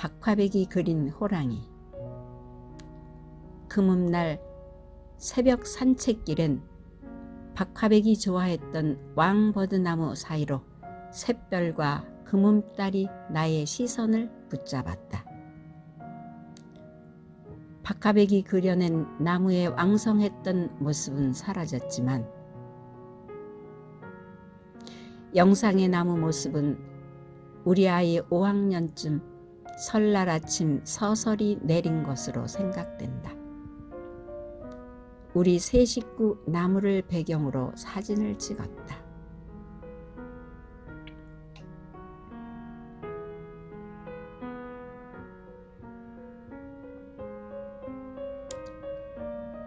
박화백이 그린 호랑이 금음날 새벽 산책길엔 박화백이 좋아했던 왕버드나무 사이로 샛별과 금음달이 나의 시선을 붙잡았다. 박화백이 그려낸 나무의 왕성했던 모습은 사라졌지만 영상의 나무 모습은 우리 아이 5학년쯤 설날 아침 서서히 내린 것으로 생각된다. 우리 세 식구 나무를 배경으로 사진을 찍었다.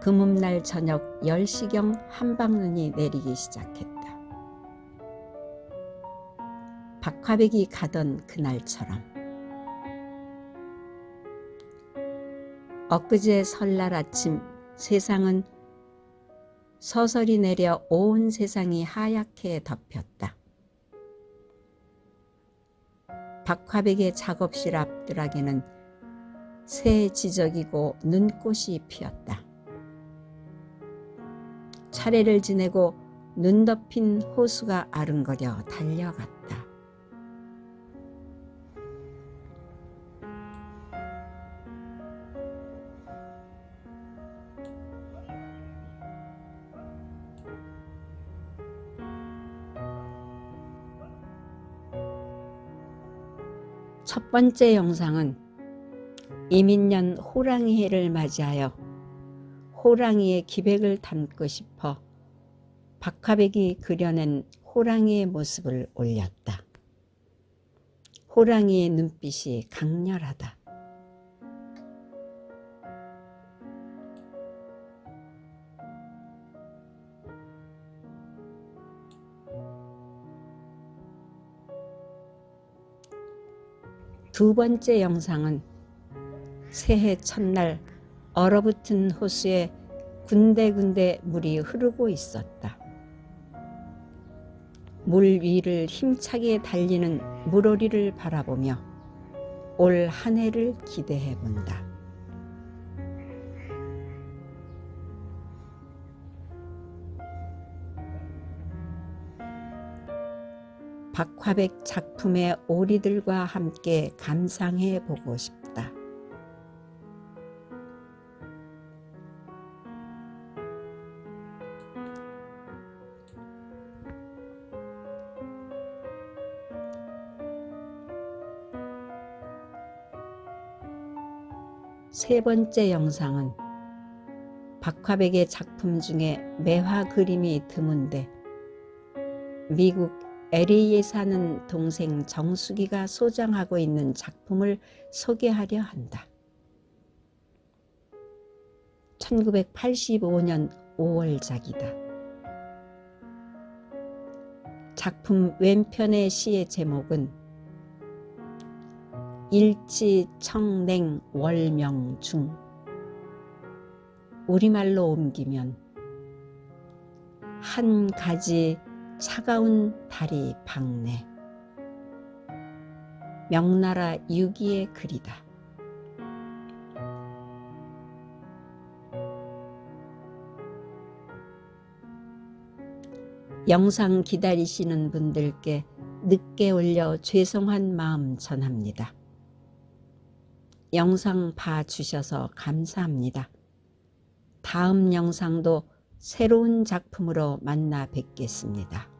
금음날 저녁 10시경 한방눈이 내리기 시작했다. 박화백이 가던 그날처럼 엊그제 설날 아침 세상은 서서히 내려 온 세상이 하얗게 덮였다. 박화백의 작업실 앞뜰락에는 새 지적이고 눈꽃이 피었다. 차례를 지내고 눈 덮인 호수가 아른거려 달려갔다. 첫 번째 영상은 이민년 호랑이 해를 맞이하여 호랑이의 기백을 담고 싶어 박화백이 그려낸 호랑이의 모습을 올렸다. 호랑이의 눈빛이 강렬하다. 두 번째 영상은 새해 첫날 얼어붙은 호수에 군데군데 물이 흐르고 있었다. 물 위를 힘차게 달리는 물오리를 바라보며 올 한 해를 기대해 본다. 박화백 작품의 오리들과 함께 감상해 보고 싶다. 세 번째 영상은 박화백의 작품 중에 매화 그림이 드문데 미국 LA에 사는 동생 정수기가 소장하고 있는 작품을 소개하려 한다. 1985년 5월작이다. 작품 왼편의 시의 제목은 일치 청냉 월명 중 우리말로 옮기면 한 가지 차가운 달이 박네 명나라 유기의 글이다. 영상 기다리시는 분들께 늦게 올려 죄송한 마음 전합니다. 영상 봐주셔서 감사합니다. 다음 영상도 새로운 작품으로 만나 뵙겠습니다.